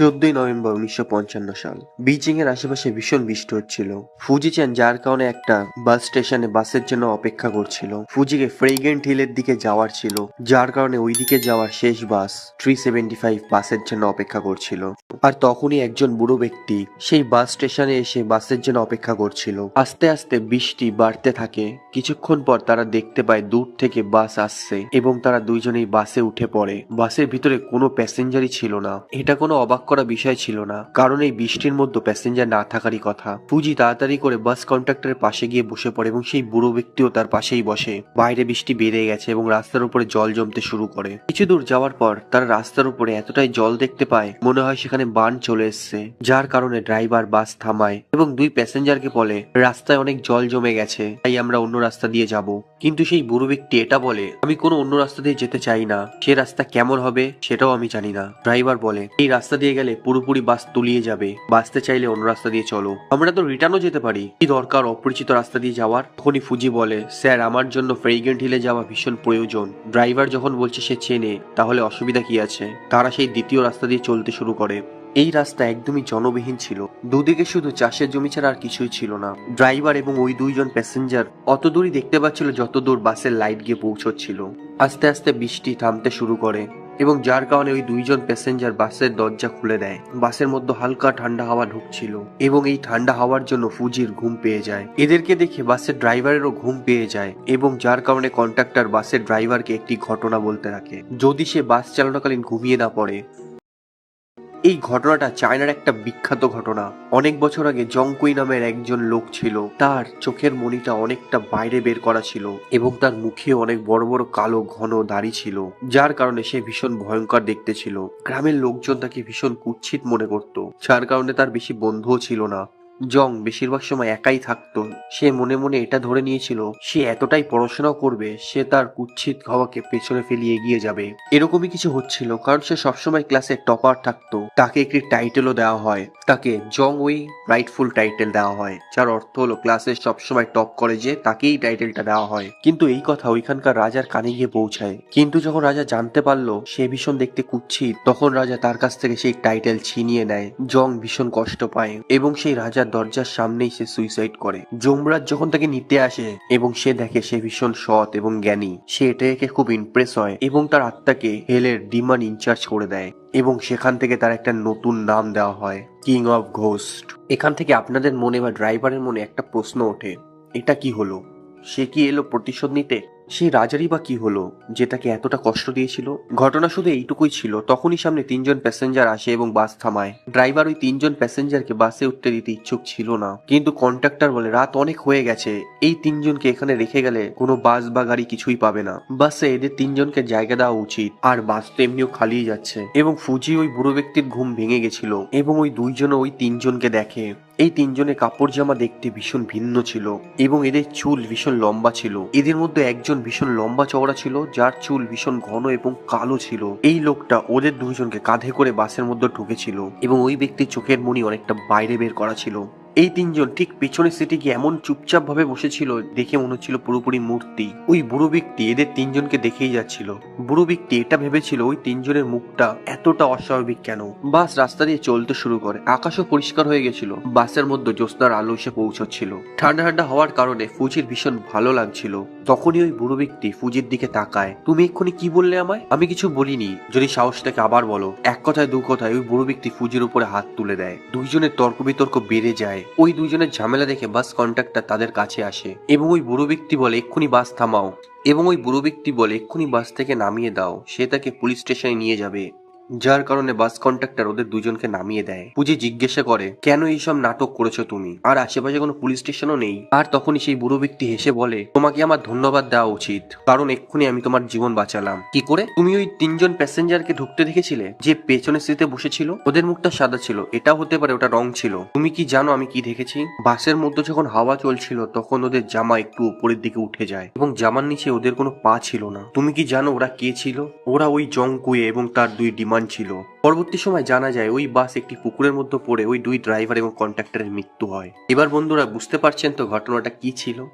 চোদ্দই নভেম্বর উনিশশো পঞ্চান্ন সাল। বিজিং এর আশেপাশে ভীষণ বৃষ্টি হচ্ছিল। ফুজি চ্যান যার কারণে একটা বাস স্টেশনে বাসের জন্য অপেক্ষা করছিল। ফুজিকে ফ্রেগেন্ট হিলের দিকে যাওয়ার ছিল, যার কারণে ওই দিকে যাওয়ার শেষ বাস থ্রি সেভেন্টি ফাইভ বাসের জন্য অপেক্ষা করছিল। আর তখনই একজন বুড়ো ব্যক্তি সেই বাস স্টেশনে এসে বাসের জন্য অপেক্ষা করছিল। আস্তে আস্তে বৃষ্টি বাড়তে থাকে। কিছুক্ষণ পর তারা দেখতে পায় দূর থেকে বাস আসছে এবং তারা দুইজনেই বাসে উঠে পড়ে। বাসের ভিতরে কোনো প্যাসেঞ্জারই ছিল না। এটা কোনো অবাক করা বিষয় ছিল না। কারণ এই বৃষ্টির মধ্যে প্যাসেঞ্জার না থাকারই কথা। ফুজি তাড়াতাড়ি করে বাস কন্ট্রাক্টরের পাশে গিয়ে বসে পড়ে এবং সেই বুড়ো ব্যক্তিও তার পাশেই বসে। বাইরে বৃষ্টি বেড়ে গেছে এবং রাস্তার উপরে জল জমতে শুরু করে। কিছু দূর যাওয়ার পর তারা রাস্তার উপরে এতটাই জল দেখতে পায়, মনে হয় সেখানে বান চলে এসছে। যার কারণে ড্রাইভার বাস থামায় এবং দুই প্যাসেঞ্জারকে বলে, রাস্তায় অনেক জল জমে গেছে, তাই আমরা অন্য রাস্তা দিয়ে যাব। কিন্তু সেই বুড়ো ব্যক্তি এটা বলে, আমি কোনো অন্য রাস্তা দিয়ে যেতে চাই না। সে রাস্তা কেমন হবে সেটাও আমি জানি না। ড্রাইভার বলে, এই রাস্তা দিয়ে গেলে পুরোপুরি বাস তলিয়ে যাবে। বাঁচতে চাইলে অন্য রাস্তা দিয়ে চলো। আমরা তো রিটার্নও যেতে পারি। কি দরকার অপরিচিত রাস্তা দিয়ে যাওয়ার? তখনই ফুজি বলে, স্যার, আমার জন্য ফ্রেগেন্ট হিলে যাওয়া ভীষণ প্রয়োজন। ড্রাইভার যখন বলছে সে চেনে, তাহলে অসুবিধা কি আছে? তারা সেই দ্বিতীয় রাস্তা দিয়ে চলতে শুরু করে। এই রাস্তা একদমই জনবিহীন ছিল। দুদিকে শুধু চাষের জমি ছাড়া আর কিছুই ছিল না। ড্রাইভার এবং ওই দুইজন প্যাসেঞ্জার অত দূরই দেখতে পাচ্ছিল যত দূর বাসের লাইট গিয়ে পৌঁছচ্ছিল। আস্তে আস্তে বৃষ্টি থামতে শুরু করে। এবং যার কারণে ওই দুইজন প্যাসেঞ্জার বাসের দরজা খুলে দেয়। বাসের মধ্যে হালকা ঠান্ডা হাওয়া ঢুকছিল এবং এই ঠান্ডা হাওয়ার জন্য ফুজির ঘুম পেয়ে যায়। এদেরকে দেখে বাসের ড্রাইভারেরও ঘুম পেয়ে যায় এবং যার কারণে কন্ট্রাক্টর বাসের ড্রাইভারকে একটি ঘটনা বলতে রাখে। যদি সে বাস চালানোকালীন ঘুমিয়ে না পড়ে এই ঘটনাটা চায়নার একটা বিখ্যাত ঘটনা। অনেক বছর আগে জংকুই নামের একজন লোক ছিল। তার চোখের মনিটা অনেকটা বাইরে বের করা ছিল এবং তার মুখে অনেক বড় বড় কালো ঘন দাড়ি ছিল, যার কারণে সে ভীষণ ভয়ঙ্কর দেখতে ছিল। গ্রামের লোকজন তাকে ভীষণ কুচ্ছিত মনে করত, যার কারণে তার বেশি বন্ধুও ছিল না। জং বেশিরভাগ সময় একাই থাকতো। সে মনে মনে এটা ধরে নিয়েছিল, সে এতটাই পড়াশোনা করবে, সে তার কুৎসিত হওয়াকে পেছনে ফেলিয়ে এগিয়ে যাবে। এরকমই কিছু হচ্ছিল, কারণ সে সবসময় ক্লাসে টপার থাকতো। তাকে একটি টাইটেলও দেওয়া হয়। তাকে জং ওই রাইটফুল টাইটেল দেওয়া হয়, যার অর্থ হলো ক্লাসে সবসময় টপ যে তাকেই টাইটেলটা দেওয়া হয়। কিন্তু এই কথা ওইখানকার রাজার কানে গিয়ে পৌঁছায়। কিন্তু যখন রাজা জানতে পারল সে ভীষণ দেখতে কুৎসিত তখন রাজা তার কাছ থেকে সেই টাইটেল ছিনিয়ে নেয়। জং ভীষণ কষ্ট পায় এবং সেই রাজার দরজার সামনেই সে সুইসাইড করে। যমরাজ যখন তাকে নিতে আসে এবং সে দেখে সে ভীষণ সৎ এবং জ্ঞানী, সে এটা দেখে খুব ইমপ্রেস হয় এবং তার আত্মাকে হেলের ডিমান ইনচার্জ করে দেয় এবং সেখান থেকে তার একটা নতুন নাম দেওয়া হয় কিং অফ ঘোস্ট এখান থেকে আপনাদের মনে বা ড্রাইভারের মনে একটা প্রশ্ন ওঠে, এটা কি হলো? সে কি এলো প্রতিশোধ নিতে? সেই রাজারই বা কি হলো, যে তাকে এতটা কষ্ট দিয়েছিল? ঘটনা শুধু এইটুকুই ছিল, তখনই সামনে তিনজন প্যাসেঞ্জার আসে এবং বাস থামায়। ড্রাইভার ওই তিনজন প্যাসেঞ্জারকে বাসে উঠতে দিতে ইচ্ছুক ছিল না। কিন্তু কন্ট্রাক্টর বলে, রাত অনেক হয়ে গেছে, এই তিনজনকে এখানে রেখে গেলে কোনো বাস বা গাড়ি কিছুই পাবে না। বাসে এদের তিনজনকে জায়গা দেওয়া উচিত, আর বাস তো এমনিও খালিই যাচ্ছে। এবং ফুজি ওই বুড়ো ব্যক্তির ঘুম ভেঙে গেছিল, এবং ওই দুইজন ওই তিনজনকে দেখে। এই তিনজনের কাপড় জামা দেখতে ভীষণ ভিন্ন ছিল, এবং এদের চুল ভীষণ লম্বা ছিল। এদের মধ্যে একজন ভীষণ লম্বা চওড়া ছিল, যার চুল ভীষণ ঘন এবং কালো ছিল। এই লোকটা ওদের দুজনকে কাঁধে করে বাসের মধ্যে ঢুকেছিল এবং ওই ব্যক্তির চোখের মনি অনেকটা বাইরে বের করা ছিল। এই তিনজন ঠিক পেছনের সিটে গিয়ে এমন চুপচাপ ভাবে বসেছিল দেখে মনে হচ্ছিল পুরোপুরি মূর্তি। ওই বুড়ো ব্যক্তি এদের তিনজনকে দেখেই যাচ্ছিল। বুড়ো ব্যক্তি এটা ভেবেছিল ওই তিনজনের মুখটা এতটা অস্বাভাবিক কেন? বাস রাস্তা দিয়ে চলতে শুরু করে। আকাশও পরিষ্কার হয়ে গেছিল। বাসের মধ্যে জ্যোৎস্নার আলো এসে পৌঁছচ্ছিল। ঠান্ডা ঠান্ডা হওয়ার কারণে ফুজির ভীষণ ভালো লাগছিল। তখনই ওই বুড়ো ব্যক্তি ফুজির দিকে তাকায়। তুমি এক্ষুনি কি বললে আমায়? আমি কিছু বলিনি। যদি সাহস থেকে আবার বলো। এক কথায়, দু কথায় ওই বুড়ো ব্যক্তি ফুজির উপরে হাত তুলে দেয়। দুইজনের তর্ক বিতর্ক বেড়ে যায়। ওই দুজনের ঝামেলা দেখে বাস কন্ট্রাক্টর তাদের কাছে আসে এবং ওই বুড়ো ব্যক্তি বলে, এক্ষুনি বাস থামাও। এবং ওই বুড়ো ব্যক্তি বলে, এক্ষুনি বাস থেকে নামিয়ে দাও। সে তাকে পুলিশ স্টেশনে নিয়ে যাবে। যার কারণে বাস কন্ট্রাক্টর ওদের দুজনকে নামিয়ে দেয়। পুজি জিজ্ঞাসা করে, কেন এইসব নাটক করেছ তুমি? আর আশেপাশে কোনো পুলিশ স্টেশনও নেই। আর তখনই সেই বুড়ো ব্যক্তি হেসে বলে, তোমাকে আমার ধন্যবাদ দেওয়া উচিত। কারণ এক্ষুনি আমি তোমার জীবন বাঁচালাম। কি করে? তুমি ওই তিনজন প্যাসেঞ্জারকে ঢুকতে দেখেছিলে যে পেছনের সিটে বসেছিল? ওদের মুখটা সাদা ছিল। এটাও হতে পারে ওটা রং ছিল। তুমি কি জানো আমি কি দেখেছি? বাসের মধ্যে যখন হাওয়া চলছিল, তখন ওদের জামা একটু উপরের দিকে উঠে যায় এবং জামার নিচে ওদের কোনো পা ছিল না। তুমি কি জানো ওরা কে ছিল? ওরা ওই জংকুয়ে এবং তার দুই ডিমান্ড ছিল। পরবর্তী সময় জানা যায়, ওই বাস একটি পুকুরের মধ্যে পড়ে ওই দুই ড্রাইভার এবং কন্ট্রাক্টরের মৃত্যু হয়। এবার বন্ধুরা, বুঝতে পারছেন তো ঘটনাটা কি ছিল?